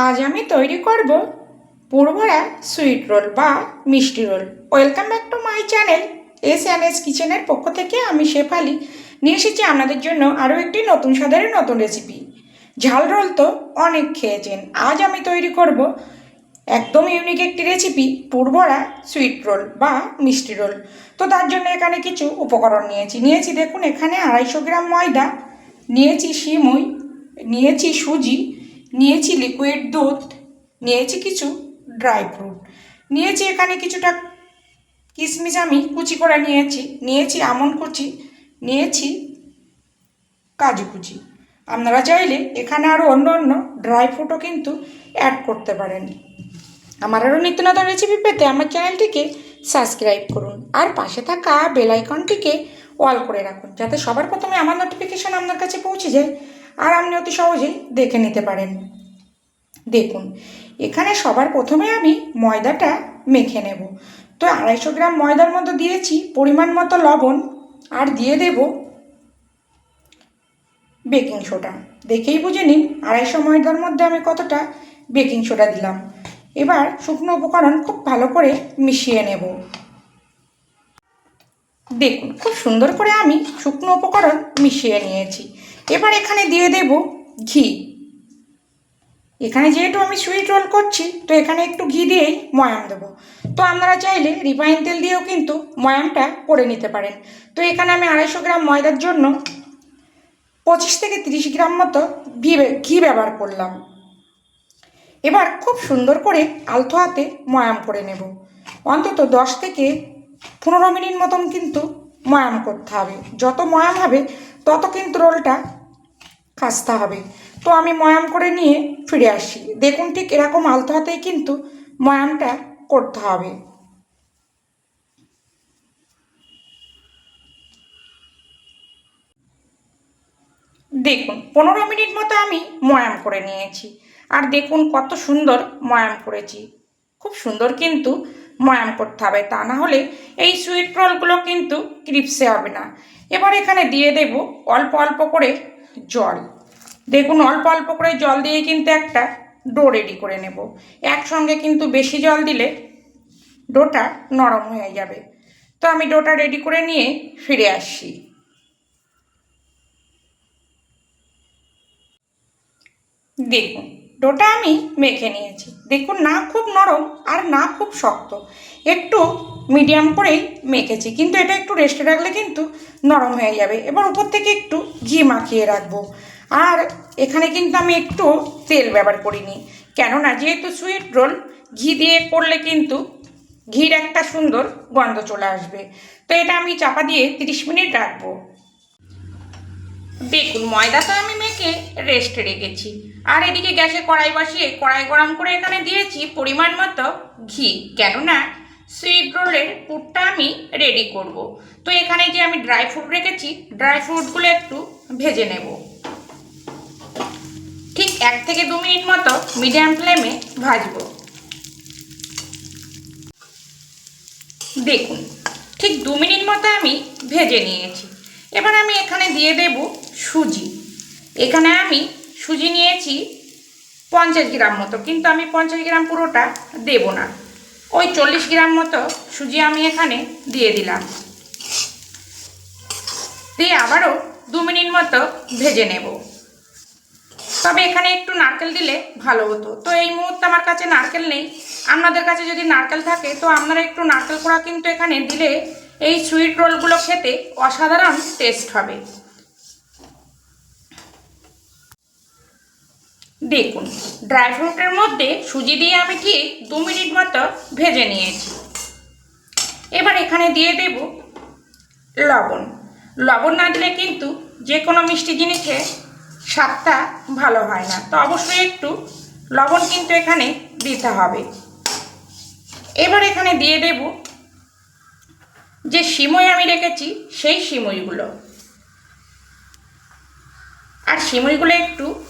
আজ আমি তৈরি করব পুরভরা সুইট রোল বা মিষ্টি roll. Welcome back to my channel, S and S কিচেনের পক্ষ থেকে আমি শেফালি নিয়ে এসেছি আপনাদের জন্য আরও একটি নতুন স্বাদের নতুন রেসিপি। ঝাল রোল তো অনেক খেয়েছেন, আজ আমি তৈরি করব একদম ইউনিক একটি রেসিপি পুরভরা সুইট রোল বা মিষ্টি রোল। তো তার জন্য এখানে কিছু উপকরণ নিয়েছি। নিয়েছি দেখুন, এখানে আড়াইশো গ্রাম ময়দা, নিয়েছি সিমুই নিয়েছি সুজি নিয়েছি লিকুইড দুধ, নিয়েছি কিছু ড্রাই ফ্রুট নিয়েছি এখানে কিছুটা কিশমিশ আমি কুচি করে নিয়েছি নিয়েছি আমন্ড কুচি, নিয়েছি কাজু কুচি। আপনারা চাইলে এখানে আরও অন্য অন্য ড্রাই ফ্রুটও কিন্তু অ্যাড করতে পারেন। আমার আরও নিত্য নতুন রেসিপি পেতে আমার চ্যানেলটিকে সাবস্ক্রাইব করুন আর পাশে থাকা বেল আইকনটিকে অল করে রাখুন, যাতে সবার প্রথমে আমার নোটিফিকেশান আপনার কাছে পৌঁছে যায়। আর আপনি অতি সহজেই দেখে নিতে পারেন। দেখুন, এখানে সবার প্রথমে আমি ময়দাটা মেখে নেব। তো আড়াইশো গ্রাম ময়দার মধ্যে দিয়েছি পরিমাণ মতো লবণ আর দিয়ে দেব বেকিং সোডা। দেখেই বুঝে নিন আড়াইশো ময়দার মধ্যে আমি কতটা বেকিং সোডা দিলাম। এবার শুকনো উপকরণ খুব ভালো করে মিশিয়ে নেব। দেখুন, খুব সুন্দর করে আমি শুকনো উপকরণ মিশিয়ে নিয়েছি। এবার এখানে দিয়ে দেব ঘি। এখানে যেহেতু আমি সুইট রোল করছি, তো এখানে একটু ঘি দিয়েই ময়াম দেবো। তো আপনারা চাইলে রিফাইন তেল দিয়েও কিন্তু ময়ামটা করে নিতে পারেন। তো এখানে আমি আড়াইশো গ্রাম ময়দার জন্য পঁচিশ থেকে তিরিশ গ্রাম মতো ঘি ঘি ব্যবহার করলাম। এবার খুব সুন্দর করে আলতো হাতে ময়াম করে নেব। অন্তত দশ থেকে পনেরো মিনিট মতন কিন্তু ময়াম করতে হবে। যত ময়াম হবে তত কিন্তু রোলটা খাস্তা হবে। তো আমি ময়াম করে নিয়ে ফিরে আসি। দেখুন ঠিক এরকম আলতো হাতেই কিন্তু ময়ামটা করতে হবে। দেখুন, পনেরো মিনিট মতো আমি ময়াম করে নিয়েছি। আর দেখুন কত সুন্দর ময়াম করেছি। খুব সুন্দর কিন্তু ময়াম করতে হবে। তা না হলে এই সুইট রোলগুলো কিন্তু ক্রিপসে হবে না। এবার এখানে দিয়ে দেব অল্প অল্প করে জল। দেখুন, অল্প অল্প করে জল দিয়ে কিন্তু একটা ডো রেডি করে নেব। একসঙ্গে কিন্তু বেশি জল দিলে ডোটা নরম হয়ে যাবে। তো আমি ডোটা রেডি করে নিয়ে ফিরে আসছি। দেখুন, ডোটা আমি মেখে নিয়েছি। দেখুন, না খুব নরম আর না খুব শক্ত। একটু মিডিয়াম করেই মেখেছি। কিন্তু এটা একটু রেস্টে রাখলে কিন্তু নরম হয়ে যাবে এবার উপর থেকে একটু ঘি মাখিয়ে রাখব। আর এখানে কিন্তু আমি একটু তেল ব্যবহার করিনি। কেননা যেহেতু সুইট রোল ঘি দিয়ে করলে কিন্তু ঘির একটা সুন্দর গন্ধ চলে আসবে। তো এটা আমি চাপা দিয়ে তিরিশ মিনিট রাখব। দেখুন, ময়দা তো আমি মেখে রেস্টে রেখেছি। আর এদিকে গ্যাসে কড়াই বসিয়ে কড়াই গরম করে এখানে দিয়েছি পরিমাণ মতো ঘি। কেননা সুইট রোলের পুরটা আমি রেডি করব। তো এখানে যে আমি ড্রাই ফ্রুট রেখেছি ড্রাই ফ্রুটগুলো একটু ভেজে নেব। ঠিক এক থেকে দু মিনিট মতো মিডিয়াম ফ্লেমে ভাজবো। দেখুন, ঠিক দু মিনিট মতো আমি ভেজে নিয়েছি। এবার আমি এখানে দিয়ে দেব সুজি। এখানে আমি সুজি নিয়েছি পঞ্চাশ গ্রাম মতো, কিন্তু আমি পঞ্চাশ গ্রাম পুরোটা দেব না। ওই চল্লিশ গ্রাম মতো সুজি আমি এখানে দিয়ে দিলাম। দিয়ে আবারও দু মিনিট মতো ভেজে নেব। তবে এখানে একটু নারকেল দিলে ভালো হতো। তো এই মুহূর্তে আমার কাছে নারকেল নেই। আপনাদের কাছে যদি নারকেল থাকে, তো আপনারা একটু নারকেল কোড়া কিন্তু এখানে দিলে এই সুইট রোলগুলো খেতে অসাধারণ টেস্ট হবে। দেখুন ড্রাই ফ্রুটের মধ্যে সুজি দিয়ে আমি ঠিক দু মিনিট মতো ভেজে নিয়েছি। এবার এখানে দিয়ে দেব লবণ। লবণ না দিলে কিন্তু যে কোনো মিষ্টি জিনিসে স্বাদটা ভালো হয় না। তো অবশ্যই একটু লবণ কিন্তু এখানে দিতে হবে। এবার এখানে দিয়ে দেব যে সিমই আমি রেখেছি, সেই সিমইগুলো। আর সিমইগুলো একটু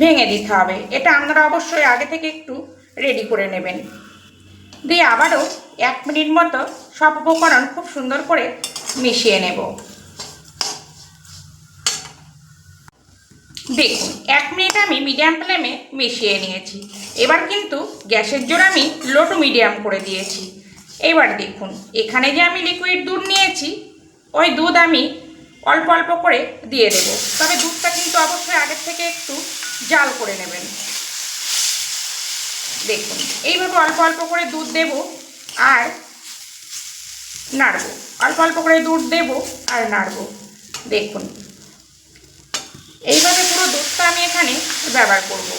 ভেঙে দিতে হবে। এটা আপনারা অবশ্যই আগে থেকে একটু রেডি করে নেবেন। দিয়ে আবারও এক মিনিট মতো সব উপকরণ খুব সুন্দর করে মিশিয়ে নেব। দেখুন, এক মিনিট আমি মিডিয়াম ফ্লেমে মিশিয়ে নিয়েছি। এবার কিন্তু গ্যাসের জোর আমি লো টু মিডিয়াম করে দিয়েছি। এবার দেখুন, এখানে যে আমি লিকুইড দুধ নিয়েছি, ওই দুধ আমি অল্প অল্প করে দিয়ে দেব। তবে দুধটা কিন্তু অবশ্যই আগের থেকে একটু জাল করে নেবেন। দেখুন, এইভাবে অল্প অল্প করে দুধ দেব আর নাড়বো। অল্প অল্প করে দুধ দেব আর নাড়বো। দেখুন, এইভাবে পুরো দুধটা আমি এখানে ব্যবহার করব।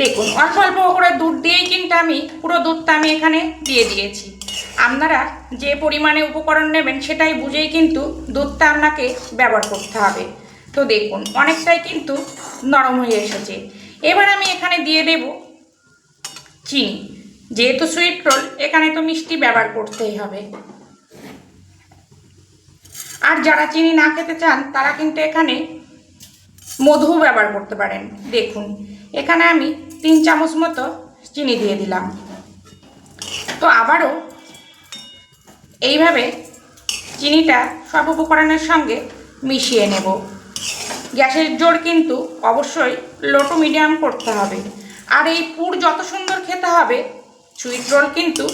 দেখুন, অল্প অল্প করে দুধ দিয়েই কিন্তু আমি পুরো দুধটা আমি এখানে দিয়ে দিয়েছি। আপনারা যে পরিমাণে উপকরণ নেবেন সেটাই বুঝেই কিন্তু দুধটা আপনাকে ব্যবহার করতে হবে। তো দেখুন, অনেকটাই কিন্তু নরম হয়ে এসেছে। এবার আমি এখানে দিয়ে দেব চিনি। যেহেতু সুইট রোল এখানে তো মিষ্টি ব্যবহার করতেই হবে। আর যারা চিনি না খেতে চান, তারা কিন্তু এখানে মধু ব্যবহার করতে পারেন। দেখুন, এখানে আমি তিন চামচ মতো চিনি দিয়ে দিলাম। তো আবারও এইভাবে চিনিটা সব উপকরণের সঙ্গে মিশিয়ে নেব। গ্যাসের জোর কিন্তু অবশ্যই লো টু মিডিয়াম করতে হবে। আর এই পুর যত সুন্দর খেতে হবে সুইট রোল কিন্তু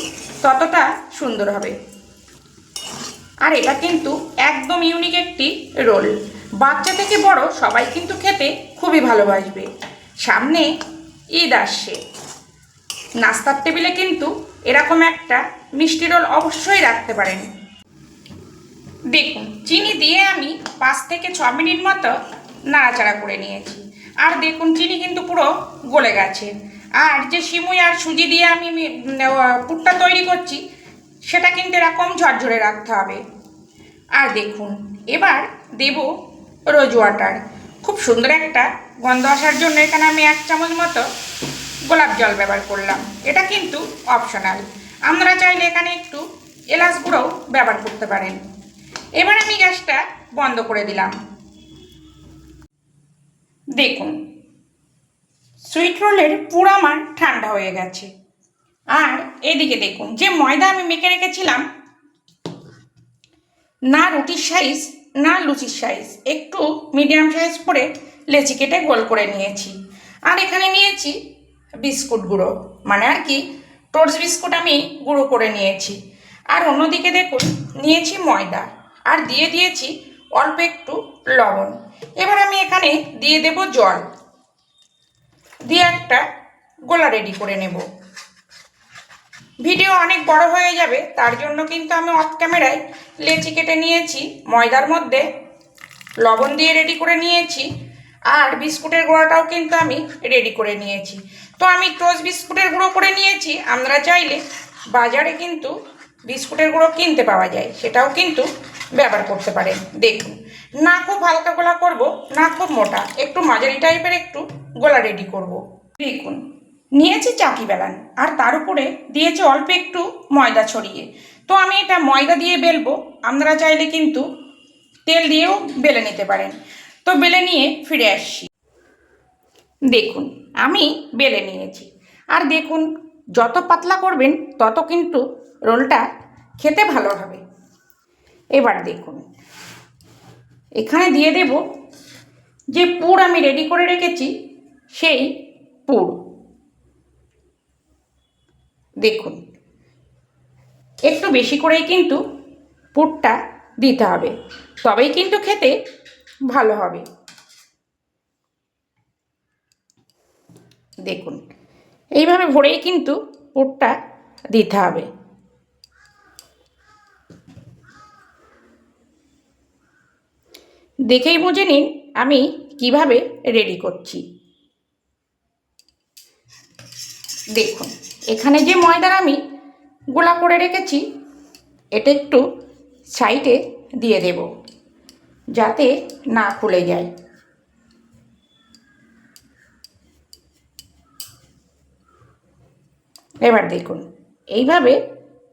ততটা সুন্দর হবে। আর এটা কিন্তু একদম ইউনিক একটি রোল বাচ্চা থেকে বড় সবাই কিন্তু খেতে খুবই ভালোবাসবে। সামনে ঈদ আসছে। নাস্তার টেবিলে কিন্তু এরকম একটা মিষ্টি রোল অবশ্যই রাখতে পারেন। দেখুন, চিনি দিয়ে আমি পাঁচ থেকে ছ মিনিট মতো নাড়াচাড়া করে নিয়েছি। আর দেখুন, চিনি কিন্তু পুরো গলে গেছে। আর যে সিমুই আর সুজি দিয়ে আমি পুরটা তৈরি করছি, সেটা কিন্তু এরকম ঝরঝরে রাখতে হবে। আর দেখুন, এবার দেব রোজ ওয়াটার। খুব সুন্দর একটা গন্ধ আসার জন্য এখানে আমি এক চামচ মতো গোলাপ জল ব্যবহার করলাম। এটা কিন্তু অপশনাল আপনারা চাইলে এখানে একটু এলাচ গুঁড়োও ব্যবহার করতে পারেন। এবার আমি গ্যাসটা বন্ধ করে দিলাম। দেখুন সুইট রোলের পুরো আমার ঠান্ডা হয়ে গেছে। আর এদিকে দেখুন, যে ময়দা আমি মেখে রেখেছিলাম, না রুটির সাইজ না লুচির সাইজ একটু মিডিয়াম সাইজ করে লেচি কেটে গোল করে নিয়েছি। আর এখানে নিয়েছি বিস্কুট গুঁড়ো। মানে আর কি টোস্ট বিস্কুট আমি গুঁড়ো করে নিয়েছি। আর অন্যদিকে দেখুন, নিয়েছি ময়দা। আর দিয়ে দিয়েছি অল্প একটু লবণ। এবার আমি এখানে দিয়ে দেব জল। দিয়ে একটা গোলা রেডি করে নেব। ভিডিও অনেক বড় হয়ে যাবে, তার জন্য কিন্তু আমি অফ ক্যামেরায় লেচি কেটে নিয়েছি, ময়দার মধ্যে লবণ দিয়ে রেডি করে নিয়েছি। আর বিস্কুটের গুঁড়োটাও কিন্তু আমি রেডি করে নিয়েছি। তো আমি টোস্ট বিস্কুটের গুঁড়ো করে নিয়েছি, আপনারা চাইলে বাজারে কিন্তু বিস্কুটের গুঁড়ো কিনতে পাওয়া যায়, সেটাও কিন্তু ব্যবহার করতে পারেন। দেখুন, না খুব হালকা গোলা করব, না খুব মোটা, একটু মাঝারি টাইপের একটু গোলা রেডি করব। দেখুন, নিয়েছি চাকি বেলান, আর তার উপরে দিয়েছে অল্প একটু ময়দা ছড়িয়ে। তো আমি এটা ময়দা দিয়ে বেলবো, আপনারা চাইলে কিন্তু তেল দিয়েও বেলে নিতে পারেন। তো বেলে নিয়ে ফিরে আসছি। দেখুন, আমি বেলে নিয়েছি। আর দেখুন, যত পাতলা করবেন, তত কিন্তু রোলটা খেতে ভালো হবে। এবার দেখুন, এখানে দিয়ে দেব যে পুর আমি রেডি করে রেখেছি, সেই পুর। দেখুন, একটু বেশি করেই কিন্তু পুরটা দিতে হবে। তবেই কিন্তু খেতে ভালো হবে। দেখুন, এইভাবে ভরেই কিন্তু পুরটা দিতে হবে। দেখেই বুঝে নিন আমি কীভাবে রেডি করছি। দেখুন, এখানে যে ময়দার আমি গোলা করে রেখেছি, এটা একটু সাইডে দিয়ে দেব। যাতে না খুলে যায়। এবার দেখুন, এইভাবে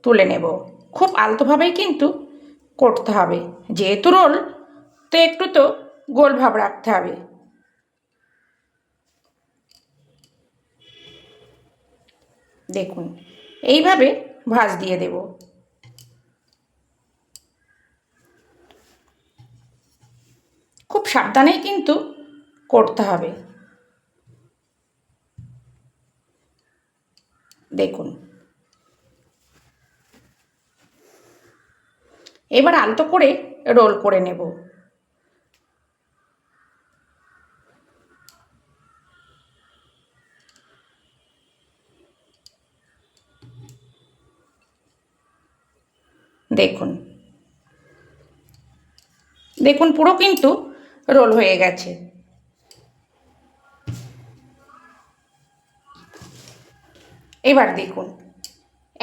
তুলে নেব। খুব আলতোভাবেই কিন্তু করতে হবে। যেহেতু রোল, তো একটু তো গোল ভাব রাখতে হবে। দেখুন, এইভাবে ভাঁজ দিয়ে দেব। সাবধানেই কিন্তু করতে হবে। দেখুন। এবার আলতো করে রোল করে নেব। দেখুন। দেখুন, পুরো কিন্তু রোল হয়ে গেছে। এবার দেখুন,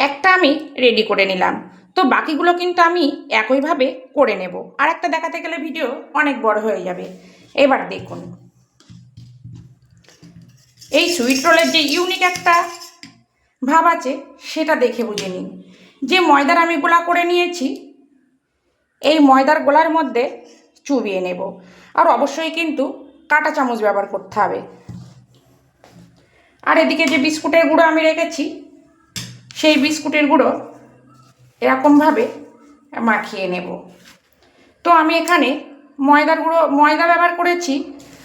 একটা আমি রেডি করে নিলাম। তো বাকিগুলো কিন্তু আমি একইভাবে করে নেব। আর একটা দেখাতে গেলে ভিডিও অনেক বড় হয়ে যাবে। এবার দেখুন, এই সুইট রোলের যে ইউনিক একটা ভাব আছে, সেটা দেখে বুঝে নিন। যে ময়দার আমি গোলা করে নিয়েছি, এই ময়দার গোলার মধ্যে চুবিয়ে নেব। আর অবশ্যই কিন্তু কাঁটা চামচ ব্যবহার করতে হবে। আর এদিকে যে বিস্কুটের গুঁড়ো আমি রেখেছি, সেই বিস্কুটের গুঁড়ো এরকমভাবে মাখিয়ে নেব। তো আমি এখানে ময়দার গুঁড়ো, ময়দা ব্যবহার করেছি,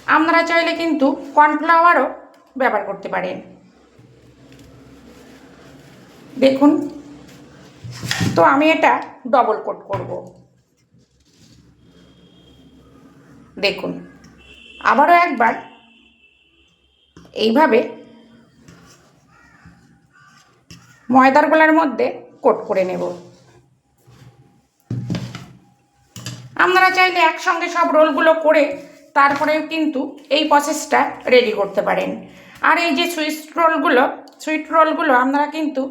আপনারা চাইলে কিন্তু কর্নফ্লাওয়ারও ব্যবহার করতে পারেন। দেখুন, তো আমি এটা ডবল কোট করব। দেখুন। আবারও একবার এইভাবে ময়দার গোলার মধ্যে কোট করে নেব। আপনারা চাইলে একসঙ্গে সব রোলগুলো করে তারপরেও কিন্তু এই প্রসেসটা রেডি করতে পারেন। আর এই যে সুইট রোলগুলো সুইট রোলগুলো আপনারা কিন্তু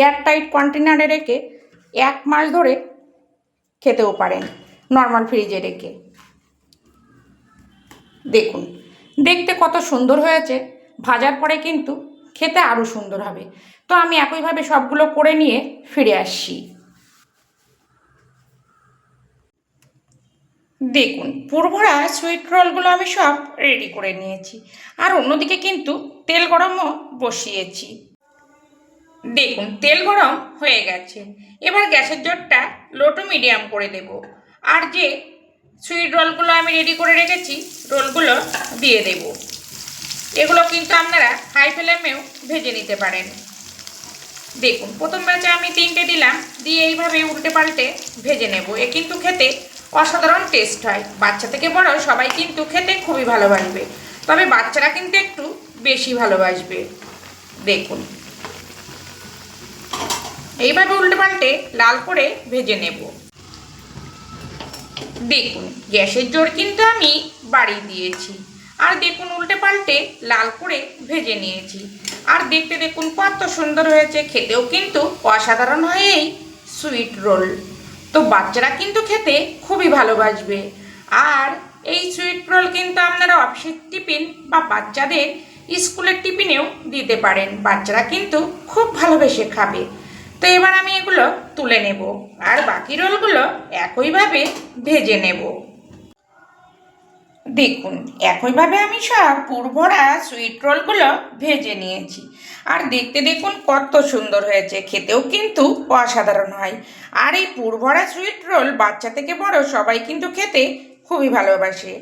এয়ারটাইট কন্টেনারে রেখে এক মাস ধরে খেতেও পারেন। নর্মাল ফ্রিজে রেখে। দেখুন, দেখতে কত সুন্দর হয়েছে, ভাজার পরে কিন্তু খেতে আরও সুন্দর হবে। তো আমি একইভাবে সবগুলো করে নিয়ে ফিরে আসছি। দেখুন, পুরভরা সুইট রোলগুলো আমি সব রেডি করে নিয়েছি। আর অন্যদিকে কিন্তু তেল গরমও বসিয়েছি। দেখুন, তেল গরম হয়ে গেছে। এবার গ্যাসের জোরটা লো টু মিডিয়াম করে দেব। আর যে সুইট রোলগুলো আমি রেডি করে রেখেছি রোলগুলো দিয়ে দেব। এগুলো কিন্তু আপনারা হাই ফ্লেমেও ভেজে নিতে পারেন। দেখুন, প্রথম ব্যাচে আমি তিনটে দিলাম, দিয়ে এইভাবে উল্টে পাল্টে ভেজে নেব। এ কিন্তু খেতে অসাধারণ টেস্ট হয়। বাচ্চা থেকে বড় সবাই কিন্তু খেতে খুবই ভালোবাসবে। তবে বাচ্চারা কিন্তু একটু বেশি ভালোবাসবে। দেখুন। এইভাবে উল্টে পাল্টে লাল করে ভেজে নেব। দেখুন, গ্যাসের জোর কিন্তু আমি বাড়িয়ে দিয়েছি। আর দেখুন, উল্টে পাল্টে লাল করে ভেজে নিয়েছি। আর দেখতে দেখুন, কত সুন্দর হয়েছে। খেতেও কিন্তু অসাধারণ হয় এই সুইট রোল তো বাচ্চারা কিন্তু খেতে খুবই ভালোবাসবে। আর এই সুইট রোল কিন্তু আপনারা অফিসের টিফিন বা বাচ্চাদের স্কুলের টিফিনেও দিতে পারেন। বাচ্চারা কিন্তু খুব ভালোবেসে খাবে। তো এবার আমি এগুলো তুলে নেব। আর বাকি রোলগুলো একইভাবে ভেজে নেব। দেখুন, একইভাবে আমি সব পুরভরা সুইট রোলগুলো ভেজে নিয়েছি। আর দেখতে দেখুন কত সুন্দর হয়েছে, খেতেও কিন্তু অসাধারণ হয়। আর এই পুরভরা সুইট রোল বাচ্চা থেকে বড় সবাই কিন্তু খেতে খুবই ভালোবাসে।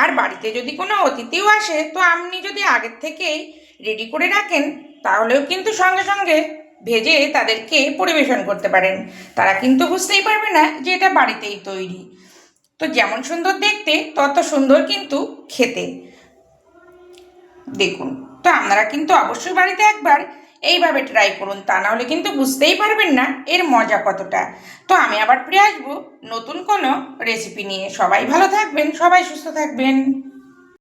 আর বাড়িতে যদি কোনো অতিথিও আসে, তো আপনি যদি আগের থেকেই রেডি করে রাখেন, তাহলেও কিন্তু সঙ্গে সঙ্গে ভেজে তাদেরকে পরিবেশন করতে পারেন। তারা কিন্তু বুঝতেই পারবে না যে এটা বাড়িতেই তৈরি। তো যেমন সুন্দর দেখতে, তত সুন্দর কিন্তু খেতে। দেখুন, তো আপনারা কিন্তু অবশ্যই বাড়িতে একবার এইভাবে ট্রাই করুন। তা নাহলে কিন্তু বুঝতেই পারবেন না এর মজা কতটা। তো আমি আবার ফিরে আসব নতুন কোনো রেসিপি নিয়ে। সবাই ভালো থাকবেন, সবাই সুস্থ থাকবেন।